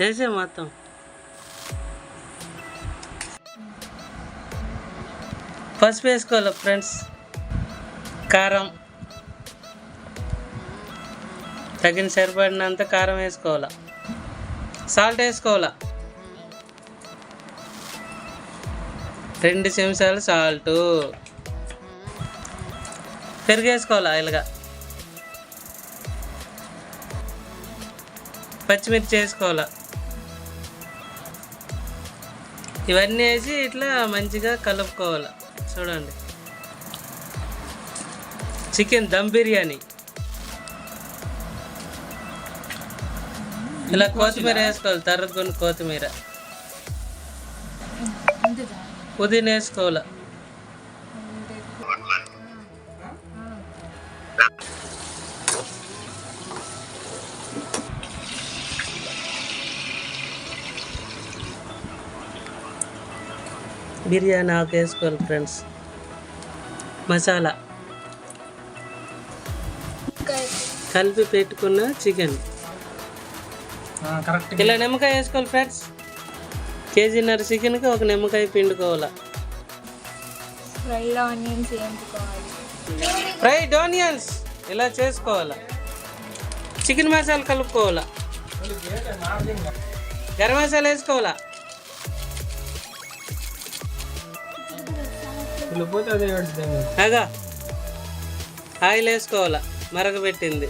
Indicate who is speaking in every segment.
Speaker 1: వేసే మొత్తం. పసుపు వేసుకోవాలి ఫ్రెండ్స్. కారం. తగిన సరిపడినంత కారం వేసుకోవాలా. సాల్ట్ వేసుకోవాలా. రెండు చెంచాలు సాల్ట్. పెరిగేసుకోవాలా ఇలాగా పచ్చిమిర్చి వేసుకోవాలా. ఇవన్నీ వేసి ఇట్లా మంచిగా కలుపుకోవాలి. చూడండి. చికెన్ దమ్ బిర్యానీ. ఇలా కొత్తిమీర వేసుకోవాలి తరుగుని కొత్తిమీర. పుదీనా వేసుకోవాలి. బిర్యానీ ఆకు వేసుకోవాలి ఫ్రెండ్స్. మసాలా. కలిపి పెట్టుకున్న చికెన్
Speaker 2: కరెక్ట్
Speaker 1: ఇలా నిమ్మకాయ వేసుకోవాలి ఫ్రెండ్స్. కేజీన్నర చికెన్కి ఒక నిమ్మకాయ పిండుకోవాలి.
Speaker 3: ఫ్రైడ్ ఆనియన్స్
Speaker 1: ఇలా చేసుకోవాలి. చికెన్ మసాలా కలుపుకోవాలా. గరం మసాలా వేసుకోవాలా.
Speaker 2: వెళ్ళిపోతే అదే
Speaker 1: అగా ఆయిల్ వేసుకోవాలా? మరగబెట్టింది.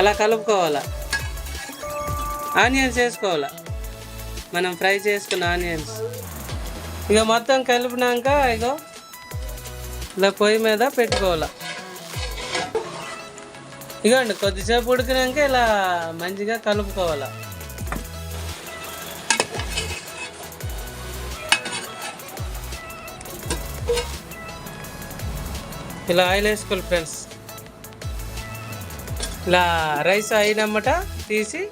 Speaker 1: అలా కలుపుకోవాలా? ఆనియన్స్ వేసుకోవాలా? మనం ఫ్రై చేసుకున్న ఆనియన్స్. ఇక మొత్తం కలిపినాక ఇగో ఇలా పొయ్యి మీద పెట్టుకోవాలా? ఇగోండి కొద్దిసేపు ఉడికినాక ఇలా మంచిగా కలుపుకోవాలా? ఇలా ఆయిల్ వేసుకోవాలి ఫ్రెండ్స్. ఇలా రైస్ అయినమ్మట తీసి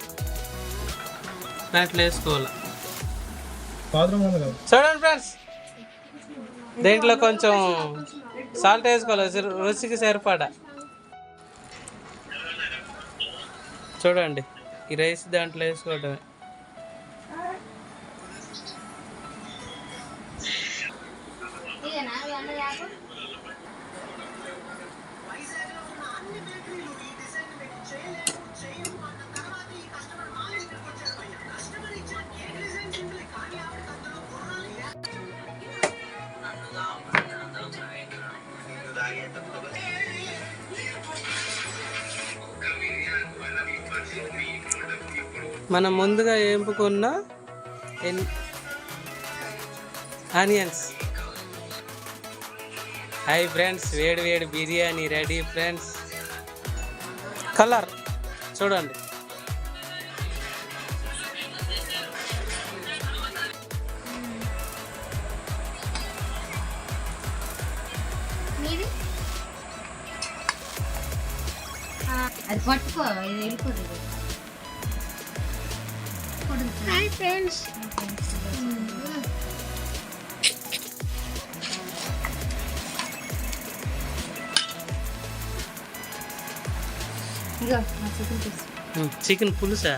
Speaker 1: దాంట్లో వేసుకోవాలి. చూడండి ఫ్రెండ్స్. దీంట్లో కొంచెం సాల్ట్ వేసుకోవాలి. రుచి- రుచికి సరిపడా. చూడండి. ఈ రైస్ దాంట్లో వేసుకోవడమే మనం ముందుగా ఏంపుకున్న ఆనియన్స్. హాయ్ ఫ్రెండ్స్ వేడి వేడి బిర్యానీ రెడీ ఫ్రెండ్స్ కలర్ చూడండి.
Speaker 3: అది పట్టుకో ఇది వెళ్ళిపోతుంది. హాయ్ ఫ్రెండ్స్ ఇగో మా చికెన్ పీస్
Speaker 1: చికెన్ పులుసా